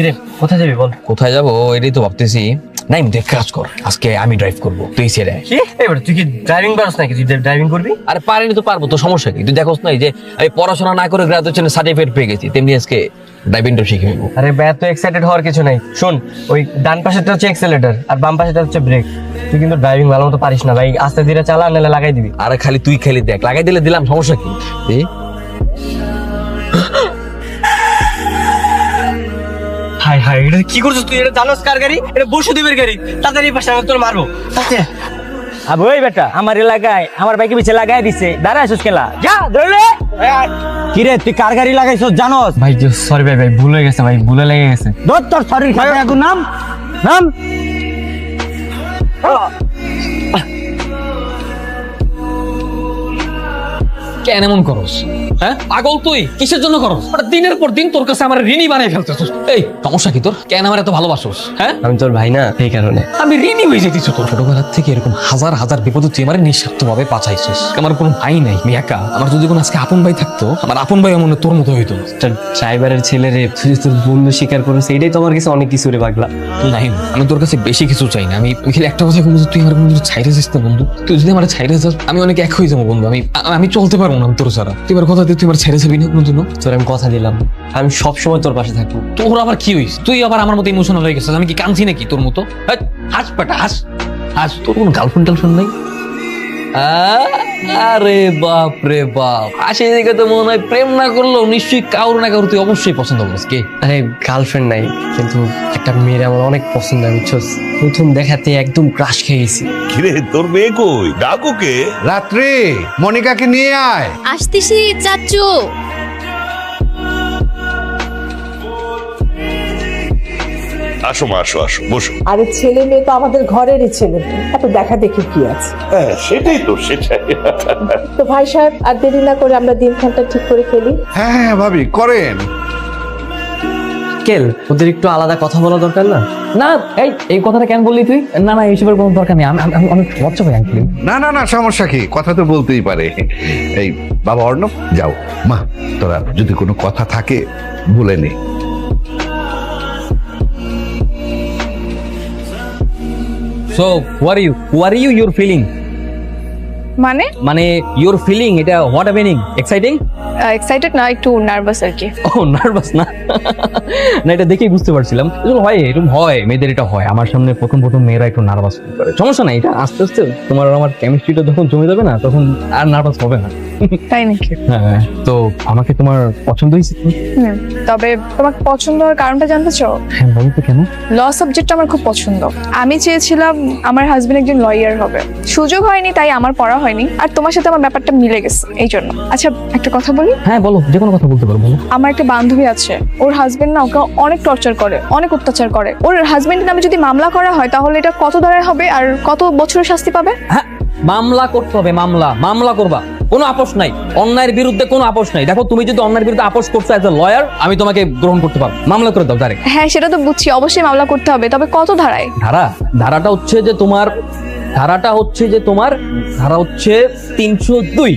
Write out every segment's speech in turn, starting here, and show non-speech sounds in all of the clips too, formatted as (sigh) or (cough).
কিরে কোথায় যাবি বল? কোথায় যাব? এটাই তো ভাবতেছি। কাজ কর আজকে আমি ড্রাইভ করব। তুই ছেড়ে কি? এবার তুই কি ড্রাইভিং পারস নাকি? তুই ড্রাইভিং করবি? আরে পারিনি তো পারব তো সমস্যা কি? তুই দেখোস যে আমি পড়াশোনা না করে গ্রাজুয়েশন সার্টিফিকেট পেয়ে গেছি। তেমনি আজকে ড্রাইভিংটা শিখে নেব আরে ব্যা তো এক্সাইটেড হওয়ার কিছু নাই। শোন ওই ডান পাশেটা হচ্ছে এক্সেলেটর আর বাম পাশেটা হচ্ছে ব্রেক তুই কিন্তু ড্রাইভিং ভালো মতো পারিস না ভাই। আস্তে ধীরে চালা নাহলে লাগাই দিবি। আরে খালি তুই খালি দেখ। লাগাই দিলে দিলাম সমস্যা কি? হাই হাই এটা কি করছিস তুই? এটা জানোস কার গাড়ি? এটা বসুদেবের গাড়ি। তাড়াতাড়ি পাশে আমি তোর মারবো। তাতে। আবে ওই বেটা আমার এলাকায় আমার বাইকে পিছে লাগাই দিছে। দাঁড়া আসুস খেলা যা ধরলে কিরে তুই কার গাড়ি লাগাইছ জানোস? ভাই সরি ভাই ভাই ভুল হয়ে গেছে ভাই ভুলে লেগে গেছে। ধর তোর শরীর খাবে এখন নাম নাম। কেন এমন করস হ্যাঁ? পাগল তুই কিসের জন্য করস? দিনের পর দিন তোর কাছে আমার ঋণই বানাই ফেলতেছিস। এই সমস্যা কি তোর? কেন আমার এত ভালোবাসোস হ্যাঁ? আমি তোর ভাই না এই কারণে। আমি ঋণই হয়ে যেতেছ তোর। ছোটবেলার থেকে এরকম হাজার হাজার বিপদ তুই আমার নিঃস্বার্থ ভাবে পাচাইছিস আমার কোনো ভাই নাই আমি একা। আমার যদি কোনো আজকে আপন ভাই থাকতো আমার আপন ভাই মনে তোর মতো হইতো। ড্রাইভারের ছেলে রে তুই তোর বন্ধু স্বীকার করেছে এটাই তো আমার কাছে অনেক কিছু রে পাগলা। নাই আমি তোর কাছে বেশি কিছু চাই না। আমি আমি খালি একটা কথা বলব তুই আমার বন্ধু ছাইরে যাস না বন্ধু। তুই যদি আমার ছাইরে যাস আমি অনেক এক হয়ে যাব বন্ধু। আমি আমি চলতে পারব না তোর ছাড়া তুই আমার কথা দিয়ে তুই আমার ছেড়ে যাবি না কোনোদিন তোর আমি কথা দিলাম। আমি সব সময় তোর পাশে থাকব। তোর আবার কি হইস তুই আবার আমার মতো ইমোশনাল হয়ে গেছিস। আমি কি কাঁদছি নাকি তোর মতো? হাস পাটা হাস। হাস, তোর কোনো গার্লফ্রেন্ড টালফ্রেন্ড নাই? আরে বাপ রে বাপ। আসে এদিকে তো মনে হয় প্রেম না করলেও নিশ্চয়ই কারও না কারও তুই অবশ্যই পছন্দ করিস কে? আরে গার্লফ্রেন্ড নাই কিন্তু একটা মেয়ের আমার অনেক পছন্দ আমি বুঝছস? প্রথম দেখাতে একদম ক্রাশ খেয়ে গেছি। কিরে তোর মেয়ে কই? ডাকুকে রাত্রে মনিকাকে নিয়ে আয়। আসতেছি চাচু। আসো মা আসো আসো বসো। আরে ছেলে মেয়ে তো আমাদের ঘরেরই ছেলে। এত দেখা দেখি কি আছে? হ্যাঁ সেটাই তো সেটাই। তো ভাই সাহেব আর দেরি না করে আমরা দিনখানটা ঠিক করে ফেলি। হ্যাঁ হ্যাঁ ভাবি করেন। কেল ওদের একটু আলাদা কথা বলা দরকার না? না এই এই কথাটা কেন বললি তুই? না না এইসবের কোনো দরকার নেই। আমি আমি অনেক লজ্জা পাই আঙ্কেল না না না সমস্যা কি? কথা তো বলতেই পারে। এই বাবা অর্ণব যাও। মা তোরা যদি কোনো কথা থাকে বলে নে। So, what are you? What are you? You're feeling? মানে? মানে ইউর ফিলিং এটা হোয়াট হ্যাপেনিং এক্সাইটিং এক্সাইটেড না একটু নার্ভাস আর কি। (laughs) ও নার্ভাস না? (laughs) না এটা দেখেই বুঝতে পারছিলাম। এরকম হয় এরকম হয় মেয়েদের এটা হয়। আমার সামনে প্রথম প্রথম মেয়েরা একটু নার্ভাস করে সমস্যা নাই এটা আস্তে আস্তে তোমার আর আমার কেমিস্ট্রিটা যখন জমে যাবে না তখন আর নার্ভাস হবে না। (laughs) তাই নাকি? হ্যাঁ তো আমাকে তোমার পছন্দ হয়েছে? তবে তোমাকে পছন্দ হওয়ার কারণটা জানতে চাও? হ্যাঁ বলো তো কেন? ল সাবজেক্টটা আমার খুব পছন্দ। আমি চেয়েছিলাম আমার হাজবেন্ড একজন লয়ার হবে। সুযোগ হয়নি তাই আমার পড়া হয়নি। আর তোমার সাথে আমার ব্যাপারটা মিলে গেছে এই জন্য। আচ্ছা একটা কথা বলি? হ্যাঁ বলো যে কোনো কথা বলতে পারো বলো। আমার একটা বান্ধবী আছে ওর হাজবেন্ড না ওকে অনেক টর্চার করে অনেক অত্যাচার করে। ওর হাজবেন্ডের নামে যদি মামলা করা হয় তাহলে এটা কত দাঁড়ায় হবে আর কত বছরের শাস্তি পাবে? হ্যাঁ মামলা করতে হবে মামলা মামলা করবা। কোনো আপোষ নাই অন্যায়ের বিরুদ্ধে কোনো আপোষ নাই। দেখো তুমি যদি অন্যায়ের বিরুদ্ধে আপোষ করছ অ্যাজ এ লয়ার আমি তোমাকে গ্রহণ করতে পারব। মামলা করে দাও ডাইরেক্ট হ্যাঁ সেটা তো বুঝছি অবশ্যই মামলা করতে হবে তবে কত ধারায় ধারা ধারাটা হচ্ছে যে তোমার ধারাটা হচ্ছে যে তোমার ধারা হচ্ছে তিনশো দুই।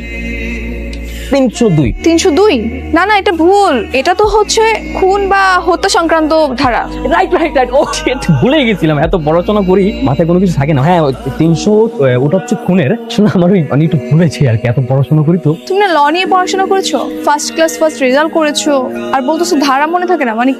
তিনশো দুই। তিনশো দুই? না না এটা ভুল। এটা তো হচ্ছে খুন বা হত্যা সংক্রান্ত ধারা। Right right right oh shit, ভুলে গেছিলাম এত পড়াশোনা করি মাথায় কোনো কিছু থাকে না। হ্যাঁ তিনশো ওটা হচ্ছে খুনের। আমার ওই আমি একটু ভুলেছি আর কি এত পড়াশোনা করি তো। তুমি না ল নিয়ে পড়াশোনা করেছ? ফার্স্ট ক্লাস ফার্স্ট রেজাল্ট করেছ। আর বলতেছো ধারা মনে থাকে না? মানে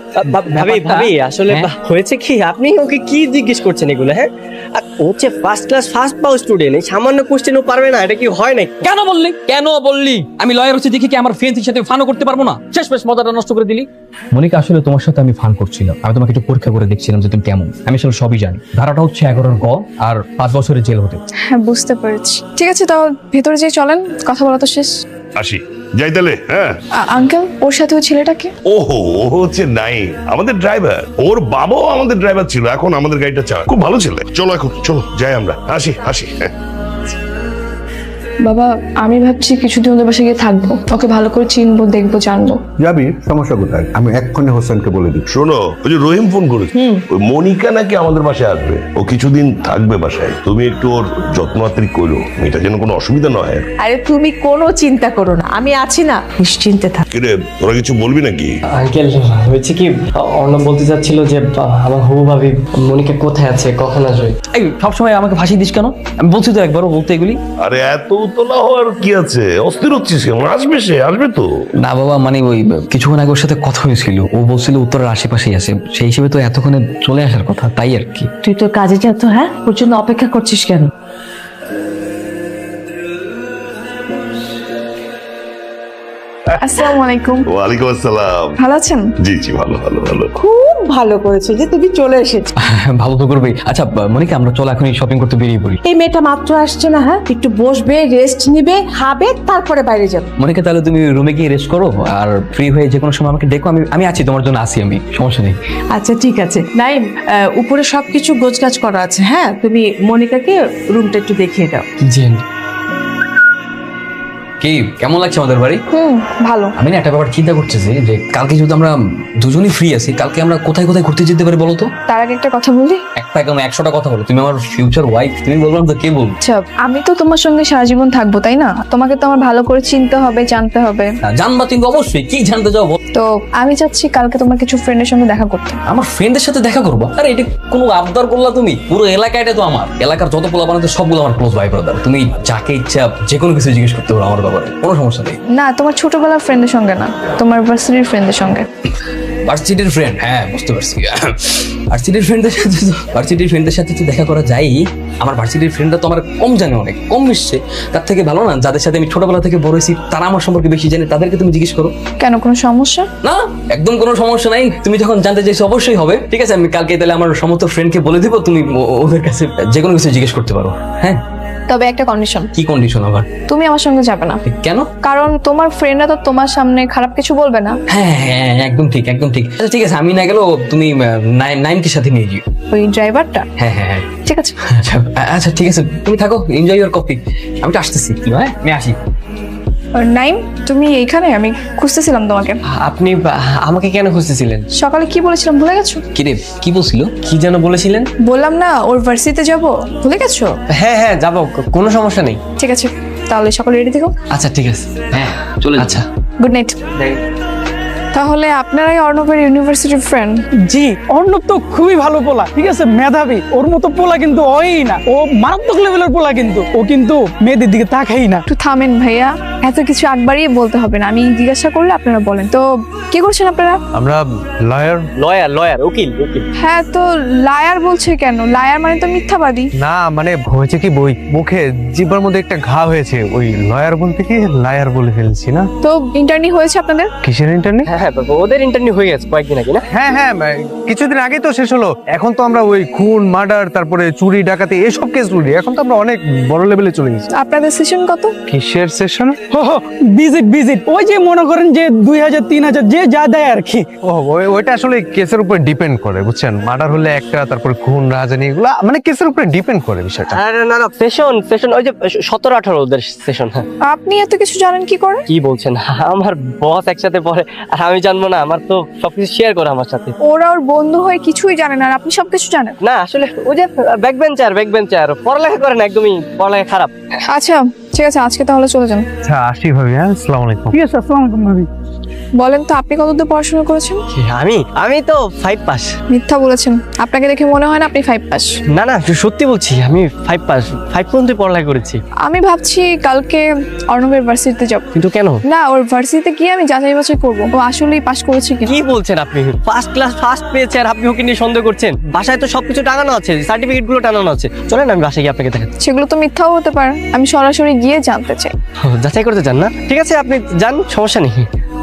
ভাবি ভাবি আসলে হ্যাঁ? হয়েছে কি? আপনি ওকে কি জিজ্ঞেস করছেন এগুলো হ্যাঁ? আর ও হচ্ছে ফার্স্ট ক্লাস ফার্স্ট পাও স্টুডেন্ট সামান্য কোশ্চেনও পারবে না এটা কি হয় নাকি কেন বললি? কেন বললি? আমি লয়ার হচ্ছে দেখি কি আমার ফ্রেন্ডসের সাথে ফানও করতে পারব না? শেষ বেশ মজাটা নষ্ট করে দিলি। মনিকা আসলে তোমার সাথে আমি ফান করছিলাম। আমি তোমাকে একটু পরীক্ষা করে দেখছিলাম যে তুমি কেমন। আমি আসলে সবই জানি। ধারাটা হচ্ছে এগারোর গ আর পাঁচ বছরের জেল হতে। হ্যাঁ বুঝতে পেরেছি। ঠিক আছে তাও ভেতরে যেয়ে চলেন। কথা বলা তো শেষ। আসি। যাই তাহলে হ্যাঁ। আঙ্কেল ওর সাথে ওই ছেলেটাকে? ওহো ও হচ্ছে নাই আমাদের ড্রাইভার ওর বাবাও আমাদের ড্রাইভার ছিল। এখন আমাদের গাড়িটা চালায়। খুব ভালো ছেলে। চলো এখন চলো যাই আমরা। আসি আসি হ্যাঁ। বাবা আমি ভাবছি কিছুদিন ওদের বাসায় গিয়ে থাকব। ওকে ভালো করে চিনবো দেখব জানব। যাবি সমস্যা কোথায়? আমি এক্ষুনি হোসেনকে বলে দিচ্ছি। শোনো ওই যে রহিম ফোন করেছে। ওই মনিকা নাকি আমাদের বাসায় আসবে? ও কিছুদিন থাকবে বাসায়। তুমি একটু ওর যত্নাত্রি করো। এটা যেন কোনো অসুবিধা না হয়। আরে তুমি কোনো চিন্তা করো না। আমি আছি না। নিশ্চিন্তে থাক। কিরে তোরা কিছু বলবি নাকি? আঙ্কেল হয়েছে কি অর্ণব বলতে চাচ্ছিল যে আমার হবু ভাবি মনিকা কোথায় আছে কখন আসবে? এই সবসময় আমাকে ফাঁসি দিস কেন? আমি বলছি তো একবারও বলতে এগুলি। আরে এত উতলা হওয়ার কি আছে? অস্থির হচ্ছিস কেমন আসবে সে আসবে তো। না বাবা মানে ওই কিছুক্ষণ আগে ওর সাথে কথা হয়েছিল। ও বলছিল উত্তরের আশেপাশেই আছে। সেই হিসেবে তো এতক্ষণে চলে আসার কথা তাই আর কি। তুই তো কাজে যা তো হ্যাঁ? ওর জন্য অপেক্ষা করছিস কেন? আসসালামু আলাইকুম ওয়ালাইকুম আসসালাম। ভালো আছেন? জি জি ভালো ভালো ভালো। খুব ভালো করেছ যে তুমি চলে এসেছ। (laughs) ভালো তো করবেই। আচ্ছা মনিকা আমরা চল এখনই শপিং করতে বেরিয়ে পড়ি। এই মেয়েটা মাত্র আসছে না হ্যাঁ? একটু বসবে রেস্ট নিবে খাবে তারপরে বাইরে যাবে। মনিকা তাহলে তুমি রুমে গিয়ে রেস্ট করো আর ফ্রি হয়ে যে কোনো সময় আমাকে ডেকো আমি আমি আছি তোমার জন্য আসি আমি সমস্যা নেই। আচ্ছা ঠিক আছে। নাইম আহ, উপরে সবকিছু গোছগাছ করা আছে হ্যাঁ? তুমি মনিকাকে রুমটা একটু দেখিয়ে দাও। জি কি কেমন লাগছে আমাদের বাড়ি? হুম ভালো। আমি না একটা ব্যাপার চিন্তা করতেছি যে কালকে যেহেতু আমরা দুজনই ফ্রি আছি কালকে আমরা কোথায় কোথায় ঘুরতে যেতে পারি বলো তো তার আগে একটা কথা বলি। একটা একদম একশোটা কথা বলো। তুমি আমার ফিউচার ওয়াইফ তুমি বললাম তো কে বলব? আচ্ছা আমি তো তোমার সঙ্গে সারা জীবন থাকব তাই না? তোমাকে তো আমার ভালো করে চিনতে হবে জানতে হবে। জানবা তুমি অবশ্যই কি জানতে চাও তো আমি চাচ্ছি কালকে তোমার কিছু ফ্রেন্ডের সঙ্গে দেখা করতে। আমার ফ্রেন্ডের সাথে দেখা করব? আরে এটা কোনো আবদার করলা তুমি? পুরো এলাকাটা তো আমার। এলাকার যত পোলা বানাতে সবগুলো আমার ক্লোজ ভাই ব্রাদার তুমি যাকে ইচ্ছা যে কোনো কিছু জিজ্ঞেস করতে পারো আমার ব্যাপারে কোনো সমস্যা নেই। না তোমার ছোটবেলার ফ্রেন্ডের সঙ্গে না তোমার ভার্সিটির ফ্রেন্ডের সঙ্গে। ভার্সিটির ফ্রেন্ড হ্যাঁ বুঝতে পারছি। ভার্সিটির ফ্রেন্ডদের সাথে তো ভার্সিটির ফ্রেন্ডদের সাথে তো দেখা করা যায় আমার ভার্সিটির ফ্রেন্ডরা তো আমার কম জানে অনেক কম মিশছে। তার থেকে ভালো না যাদের সাথে আমি ছোটবেলা থেকে বড় হয়েছি তারা আমার সম্পর্কে বেশি জানে তাদেরকে তুমি জিজ্ঞেস করো। কেন কোনো সমস্যা? না একদম কোনো সমস্যা নাই। তুমি যখন জানতে চাইছো অবশ্যই হবে। ঠিক আছে আমি কালকে তাহলে আমার সমস্ত ফ্রেন্ডকে বলে দেবো তুমি ওদের কাছে যে কোনো কিছু জিজ্ঞেস করতে পারো। হ্যাঁ? তবে একটা কন্ডিশন কি কন্ডিশন আবার? তুমি আমার সঙ্গে যাবে না। কেন? কারণ তোমার ফ্রেন্ডরা তো তোমার সামনে খারাপ কিছু বলবে না। হ্যাঁ হ্যাঁ হ্যাঁ, একদম ঠিক একদম ঠিক। আচ্ছা ঠিক আছে আমি না গেলেও তুমি নাইনকে সাথে নিয়ে যাও। ওই ড্রাইভারটা হ্যাঁ হ্যাঁ হ্যাঁ। ঠিক আছে। আচ্ছা আচ্ছা ঠিক আছে তুমি থাকো এনজয় ইওর কফি আমি তো আসতেছি হ্যাঁ? আমি আসি। নাইম তুমি এইখানে? আমি খুঁজতেছিলাম তোমাকে। আপনি আমাকে কেন খুঁজতেছিলেন? সকালে কি বলেছিলাম ভুলে গেছো? কি রে কি বলছিল? কি যেন বলেছিলেন? বললাম না ওর ভার্সিটিতে যাব ভুলে গেছো? হ্যাঁ হ্যাঁ যাব কোনো সমস্যা নেই। ঠিক আছে তাহলে সকালে রেডি থেকো। আচ্ছা ঠিক আছে। হ্যাঁ চলে আচ্ছা। গুড নাইট তাহলে আপনারাই অর্ণবের ইউনিভার্সিটির ফ্রেন্ড জি অর্ণব তো খুবই ভালো পোলা ঠিক আছে মেধাবী। ওর মতো পোলা কিন্তু হয়ই না। ও মারাত্মক লেভেলের পোলা কিন্তু। ও কিন্তু মেয়েদের দিকে তাকাই না। একটু থামেন ভাইয়া। এত কিছু একবারই বলতে হবে না। আমি জিজ্ঞাসা করলে আপনারা বলেন। তো কি করছেন আপনারা? আমরা লয়ার। লয়ার লয়ার উকিল উকিল। হ্যাঁ তো লায়ার বলছে কেন? লায়ার মানে তো মিথ্যাবাদী। না মানে হয়েছে কি বই? মুখে জিব্বার মধ্যে একটা ঘা হয়েছে। ওই লয়ার বলতে কি? লায়ার বলে ফেলছি না? তো ইন্টারনি হয়েছে আপনাদের? কিসের ইন্টারনি? হ্যাঁ হ্যাঁ বাবা, ওদের ইন্টারভিউ হয়ে গেছে কয়েকদিন আগে না? হ্যাঁ হ্যাঁ মানে কিছুদিন আগে তো শেষ হলো। এখন তো আমরা ওই খুন মার্ডার তারপরে চুরি ডাকাতি এসব কেস লুড়ি এখন তো আমরা অনেক বড় লেভেলে চলে গেছি। আপনাদের সেশন কত? কিসের সেশন ভিজিট ভিজিট ওই যে মনে করেন যে দুই হাজার তিন হাজার যে যা দেয় আর কি। ও ওইটা আসলে কেসের উপর ডিপেন্ড করে বুঝছেন? মার্ডার হলে একটা তারপরে খুন রাজানি এগুলো মানে কেসের উপরে ডিপেন্ড করে বিষয়টা। না না সেশন সেশন ওই যে সতেরো আঠারো ওদের সেশন হ্যাঁ। আপনি এত কিছু জানেন কি করে? কি বলছেন? আমার বস একসাথে পড়ে আর আমি জানব না আমার তো সবকিছু শেয়ার করে আমার সাথে। ওরা ওর বন্ধু হয়ে কিছুই জানে না আর আপনি সবকিছু জানেন। না আসলে ওই যে ব্যাক বেঞ্চার ব্যাক বেঞ্চার পড়ালেখা করে না একদমই পড়ালেখা খারাপ। আচ্ছা ঠিক আছে আজকে তাহলে চলে যান। আচ্ছা আসি ভাবি হ্যাঁ আসসালামু আলাইকুম। ঠিক আছে আসসালাম আলাইকুম ভাবি। বলেন তো আপনি কতদূর পড়াশোনা করেছেন? আমি? আমি তো ফাইভ পাস মিথ্যা বলেছেন। আপনাকে দেখে মনে হয় না আপনি ফাইভ পাস না না সত্যি বলছি আমি ফাইভ পাস ফাইভ পর্যন্ত পড়ালেখা করেছি। আমি ভাবছি কালকে অর্ণবের ভার্সিটিতে যাব কিন্তু কেন? না ওর ভার্সিটিতে গিয়ে আমি যাচাই বাছাই করব। ও আসলেই পাস করেছে কি কি বলছেন আপনি? ফার্স্ট ক্লাস ফার্স্ট পেয়েছে আর আপনি ওকে নিয়ে সন্দেহ করছেন? বাসায় তো সবকিছু টাঙানো আছে সার্টিফিকেটগুলো টাঙানো আছে। চলেন আমি বাসায় গিয়ে আপনাকে দেখাচ্ছি। সেগুলো তো মিথ্যাও হতে পারে। আমি সরাসরি গিয়ে জানতে চাই। যাচাই করতে চান না? ঠিক আছে আপনি যান সমস্যা নেই।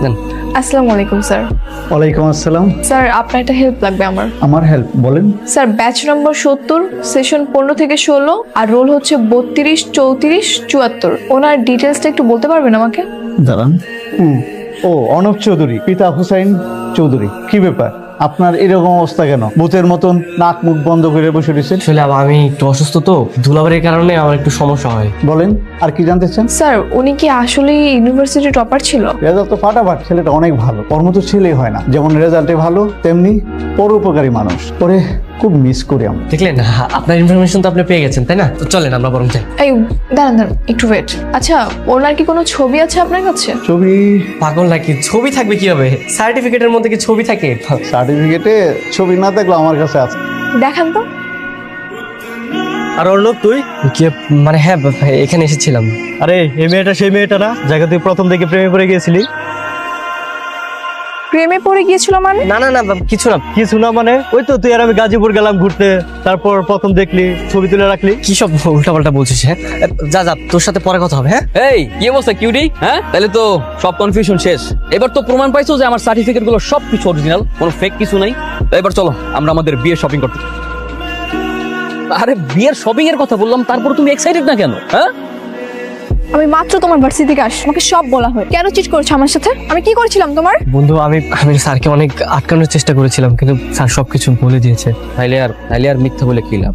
যান আসসালামু আলাইকুম স্যার। ওয়ালাইকুম আসসালাম। স্যার আপনার একটা হেল্প লাগবে আমার। আমার হেল্প বলেন। স্যার ব্যাচ নম্বর সত্তর সেশন পনেরো থেকে ষোলো আর রোল হচ্ছে বত্রিশ চৌত্রিশ চুয়াত্তর। ওনার ডিটেলসটা একটু বলতে পারবেন আমাকে? দাঁড়ান। হুম। ও অনব চৌধুরী পিতা হুসাইন চৌধুরী। কি ব্যাপার? আপনার এরকম অবস্থা কেন? ভূতের মতন নাক মুখ বন্ধ করে বসে রয়েছেন? আসলে আমি একটু অসুস্থ তো ধুলাবাড়ির কারণে আমার একটু সমস্যা হয়। বলেন আর কি জানতে চান? স্যার উনি কি আসলে ইউনিভার্সিটি টপার ছিল? রেজাল্ট তো ফাটাফাট ছেলেটা অনেক ভালো। ওর মতো ছেলেই হয় না। যেমন রেজাল্টে ভালো তেমনি পরোপকারী মানুষ। ওরে খুব মিস করি আমরা। দেখলেন আপনার ইনফরমেশন তো আপনি পেয়ে গেছেন তাই না? তো চলেন আমরা বরং যাই। এই দাঁড়ান দাঁড়ান একটু ওয়েট আচ্ছা ওনার কি কোনো ছবি আছে আপনার কাছে? ছবি পাগল নাকি? ছবি থাকবে কি হবে সার্টিফিকেটের মধ্যে কি ছবি থাকে? সার্টিফিকেটে ছবি না দেখল আমার কাছে আছে। দেখান তো। আর অর্ণব তুই? কে মানে হ্যাঁ এখানে এসেছিলাম। আরে এই মেয়েটা সেই মেয়েটা না? যাকে তুই প্রথম থেকে প্রেমে পড়ে গিয়েছিলি। প্রেমে পড়ে গিয়েছিল মানে? না না না কিছু না কিছু না মানে ওই তো তুই আর আমি গাজীপুর গেলাম ঘুরতে তারপর প্রথম দেখলি ছবি তুলে রাখলি। কি সব উল্টাপাল্টা বলছিস হ্যাঁ? যা যা তোর সাথে পরে কথা হবে হ্যাঁ? এই কি অবস্থা কিউডি? হ্যাঁ? তাহলে তো সব কনফিউশন শেষ। এবার তো প্রমাণ পাইছো যে আমার সার্টিফিকেটগুলো সব কিছু অরিজিনাল কোনো ফেক কিছু নাই। এবার চলো আমরা আমাদের বিয়ের শপিং করতে আরে বিয়ের শপিং এর কথা বললাম তারপর তুমি এক্সাইটেড না কেন হ্যাঁ? আমি মাত্র তোমার ভার্সিটি থেকে আসছি আমাকে সব বলা হয়। কেন চিট করছ আমার সাথে? আমি কি করেছিলাম তোমার? বন্ধু আমি আমি স্যারকে অনেক আটকানোর চেষ্টা করেছিলাম কিন্তু স্যার সবকিছু বলে দিয়েছে। তাইলে আর তাইলে আর মিথ্যা বলে কি লাভ?